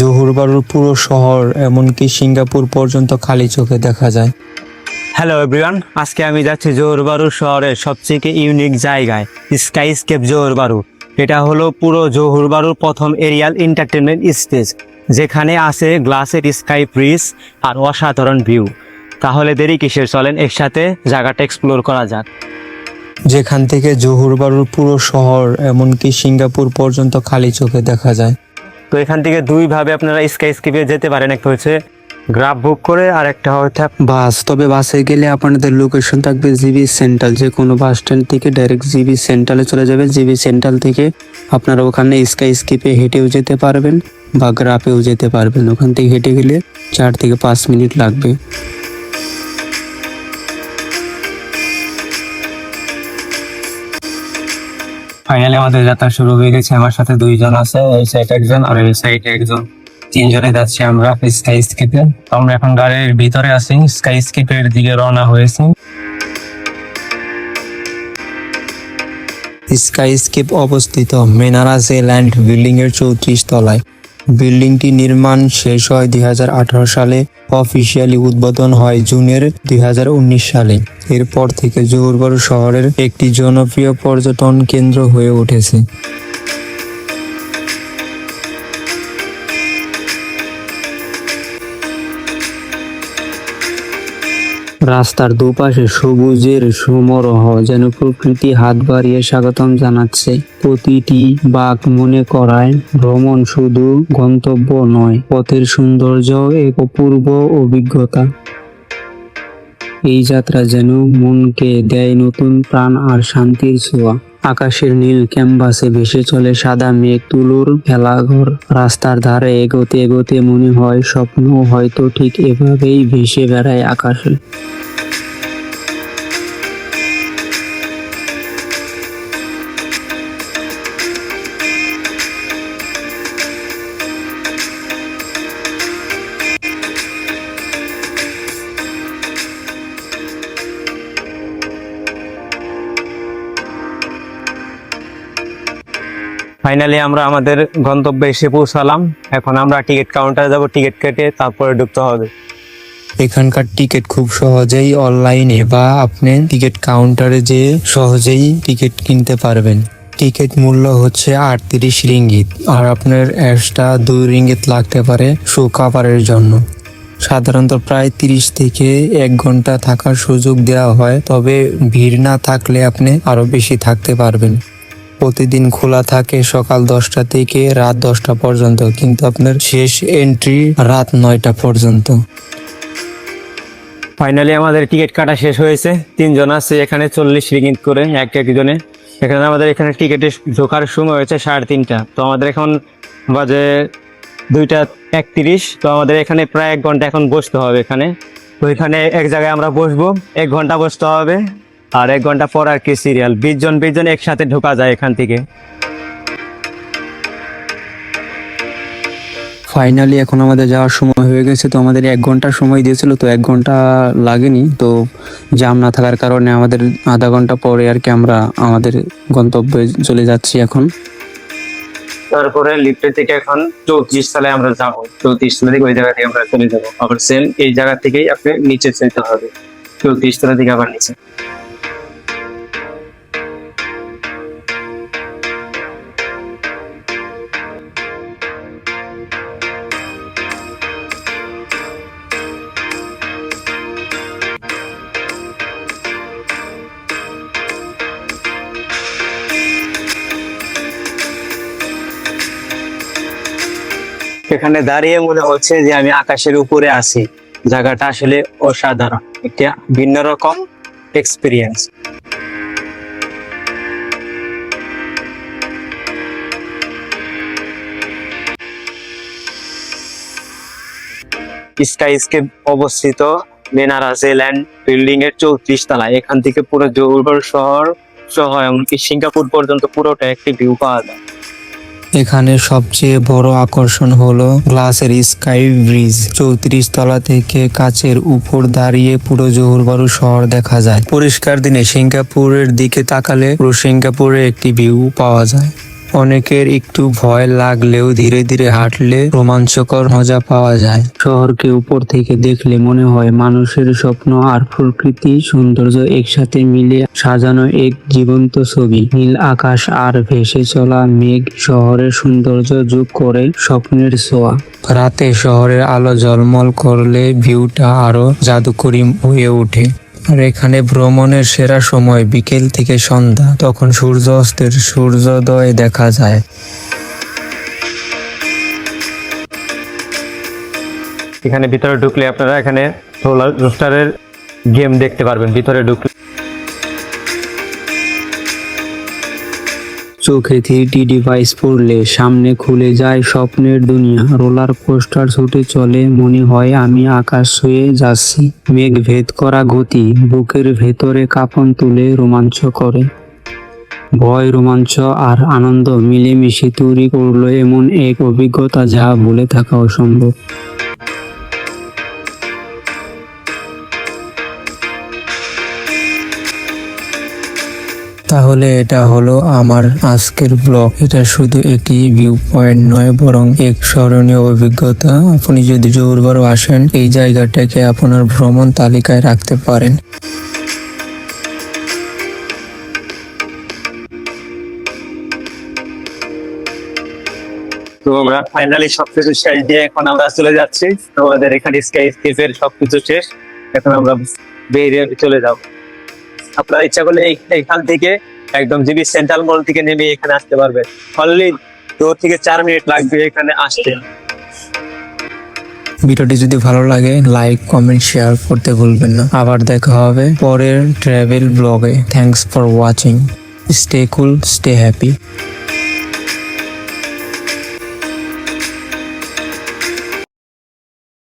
জহুর বারুর পুরো শহর এমনকি সিঙ্গাপুর পর্যন্ত খালি চোখে দেখা যায়। হ্যালো এভরিওয়ান আজকে আমি যাচ্ছি জোহরবারু শহরের সবথেকে ইউনিক জায়গায় স্কাইস্কেপ জোহরবারু। এটা হলো পুরো জোহরবারুর প্রথম এরিয়াল এন্টারটেনমেন্ট স্টেজ যেখানে আছে গ্লাসের স্কাই ব্রিজ আর অসাধারণ ভিউ তাহলে দেরি কিসের? চলেন একসাথে জায়গাটা এক্সপ্লোর করা যাক। যেখান থেকে জহুর বারুর পুরো শহর এমনকি সিঙ্গাপুর পর্যন্ত খালি চোখে দেখা যায়। তো এখান থেকে দুইভাবে আপনারা স্কাইস্কেপে যেতে পারেন। একটা হচ্ছে গ্রাফ বুক করে, আর একটা হচ্ছে বাস। তবে বাসে গেলে আপনাদের লোকেশন থাকবে জিবি সেন্ট্রাল যে কোনো বাস স্ট্যান্ড থেকে ডাইরেক্ট জিবি সেন্ট্রালে চলে যাবে। জিবি সেন্ট্রাল থেকে আপনারা ওখানে স্কাই স্কিপে হেঁটেও যেতে পারবেন বা গ্রাফেও যেতে পারবেন। ওখান থেকে হেঁটে গেলে চার থেকে পাঁচ মিনিট লাগবে। ফাইনালি আমাদের যাত্রা শুরু হয়ে গেছে। আমার সাথে দুইজন আছে এই সাইড একজন আর এই সাইডে একজন। তিনজনে যাচ্ছি আমরা স্কাই স্কিপে আমরা এখন গাড়ির ভিতরে আছি স্কাই স্কিপের দিকে রওনা হয়েছি। স্কাই স্কেপ অবস্থিত মেনারা ল্যান্ড বিল্ডিং এর চৌত্রিশ তলায়। বিল্ডিংটি নির্মাণ শেষ হয় দুই হাজার আঠারো সালে। অফিসিয়ালি উদ্বোধন হয় জুনের দুই হাজার উনিশ সালে। এরপর থেকে জহুরবারু শহরের একটি জনপ্রিয় পর্যটন কেন্দ্র হয়ে উঠেছে। রাস্তার দুপাশে সবুজের সমরহ যেন প্রকৃতি হাত বাড়িয়ে স্বাগতম জানাচ্ছে। প্রতিটি বাঘ মনে করায় ভ্রমণ শুধু গন্তব্য নয়, পথের সৌন্দর্য এক অপূর্ব অভিজ্ঞতা। এই যাত্রা যেন মনকে দেয় নতুন প্রাণ আর শান্তির ছোঁয়া। আকাশের নীল ক্যাম্বাসে ভেসে চলে সাদা মেঘ তুলোর খেলাঘর রাস্তার ধারে এগোতে এগোতে মনে হয় স্বপ্ন হয়তো ঠিক এভাবেই ভেসে বেড়ায় আকাশে। ফাইনালি আমরা আমাদের গন্তব্যে এসে পৌঁছালাম। এখন আমরা টিকিট কাউন্টারে যাব, টিকিট কেটে তারপরে ঢুকতে হবে। এখানকার টিকিট খুব সহজেই অনলাইনে বা আপনি টিকিট কাউন্টারে যে সহজেই টিকিট কিনতে পারবেন। টিকিট মূল্য হচ্ছে আটত্রিশ রিঙ্গিত। আর আপনার এক্সট্রা দুই রিঙ্গিত লাগতে পারে শো কাভারের জন্য। সাধারণত প্রায় তিরিশ থেকে এক ঘণ্টা থাকার সুযোগ দেওয়া হয়, তবে ভিড় না থাকলে আপনি আরও বেশি থাকতে পারবেন। প্রতিদিন খোলা থাকে সকাল দশটা থেকে রাত দশটা পর্যন্ত, কিন্তু আপনার শেষ এন্ট্রি রাত নয়টা পর্যন্ত। ফাইনালি আমাদের টিকিট কাটা শেষ হয়েছে। তিনজন আছে, এখানে চল্লিশ রিগিট করে, এক একজনে। এখানে আমাদের এখানে টিকিটে ঢোকার সময় হয়েছে সাড়ে তিনটা। তো আমাদের এখন বাজে দুইটা একত্রিশ। তো আমাদের এখানে প্রায় এক ঘণ্টা এখন বসতে হবে এখানে। তো এখানে এক জায়গায় আমরা বসবো, এক ঘণ্টা বসতে হবে। আর এক ঘণ্টা পর আর কি সিরিয়াল বিশ জন বিশ জন একসাথে ঢোকা যায় এখান থেকে। ফাইনালি এখন আমাদের যাওয়ার সময় হয়ে গেছে তো আমাদের এক ঘণ্টা সময় দিয়েছিল তো এক ঘণ্টা লাগেনি। তো জাম না থাকার কারণে আমাদের আধা ঘণ্টা পরে আর কি আমরা আমাদের গন্তব্যে চলে যাচ্ছি এখন। তারপরে লিফটের থেকে এখন চৌত্রিশ সালে আমরা যাব। চৌত্রিশ সালে থেকে ওই জায়গা থেকে আমরা চলে যাব। আবার সেম এই জায়গা থেকেই আপনি নিচে যেতে হবে। চৌত্রিশ সালে থেকে আবার নিচে। এখানে দাঁড়িয়ে মনে হচ্ছে যে আমি আকাশের উপরে আছি। জায়গাটা আসলে অসাধারণ। একটা ভিন্ন রকম এক্সপিরিয়েন্স স্কাই স্কেপ অবস্থিত মেনারা জেল্যান্ড বিল্ডিং এর চৌত্রিশ তলায়। এখান থেকে পুরো জৌবর শহর সহ এমনকি সিঙ্গাপুর পর্যন্ত পুরোটা একটি ভিউ পাওয়া যায়। এখানে সবচেয়ে বড় আকর্ষণ হলো গ্লাসের স্কাই ব্রিজ। চৌত্রিশ তলা থেকে কাচের উপর দাঁড়িয়ে পুরো জোহরবারু শহর দেখা যায়। পরিষ্কার দিনে সিঙ্গাপুরের দিকে তাকালে পুরো সিঙ্গাপুরে একটি ভিউ পাওয়া যায়। অনেকের একটু ভয় লাগলেও ধীরে ধীরে হাঁটলে রোমাঞ্চকর মজা পাওয়া যায়। শহরকে উপর থেকে দেখলে মনে হয় মানুষের স্বপ্ন আর প্রকৃতি সৌন্দর্য একসাথে মিলে সাজানো এক জীবন্ত ছবি। নীল আকাশ আর ভেসে চলা মেঘ শহরের সৌন্দর্য যোগ করে স্বপ্নের ছোঁয়া। রাতে শহরের আলো ঝলমল করলে ভিউটা আরও জাদুকরি হয়ে ওঠে। আর এখানে ভ্রমণের সেরা সময় বিকেল থেকে সন্ধ্যা, তখন সূর্য অস্তের সূর্যোদয় দেখা যায়। এখানে ভিতরে ঢুকলে আপনারা এখানে রোলার রোস্টারের গেম দেখতে পারবেন, ভিতরে ঢুকলে। চোখে থ্রিটি ডিভাইস পড়লে সামনে খুলে যায় স্বপ্নের দুনিয়া। রোলার কোস্টার ছুটে চলে মনে হয় আমি আকাশ ছুঁয়ে যাচ্ছি। মেঘ ভেদ করা গতি বুকের ভেতরে কাঁপন তুলে রোমাঞ্চ করে। ভয়, রোমাঞ্চ আর আনন্দ মিলেমিশে তৈরি করল এমন এক অভিজ্ঞতা যা ভুলে থাকা অসম্ভব। তাহলে এটা হলো আমার আজকের ব্লগ। এটা শুধু একটি ভিউ পয়েন্ট নয়, বরং এক স্মরণীয় অভিজ্ঞতা। আপনি যদি জোরবারও আসেন, এই জায়গাটাকে আপনার ভ্রমণ তালিকায় রাখতে পারেন। তো আমরা ফাইনালি সবকিছু শেষ দিয়ে এখন আমরা চলে যাচ্ছি। আমাদের এখানে স্কাই স্কেপের সবকিছু শেষ। এখন আমরা বেরিয়ে চলে যাব। আপনারা ইচ্ছা করলে এখান থেকে একদম জিবি সেন্ট্রাল মল থেকে নেমে এখানে আসতে পারবে অনলি দু থেকে চার মিনিট লাগবে এখানে আসতে। ভিডিওটি যদি ভালো লাগে লাইক কমেন্ট শেয়ার করতে ভুলবেন না। আবার দেখা হবে পরের ট্রাভেল ব্লগে thanks for watching stay cool stay happy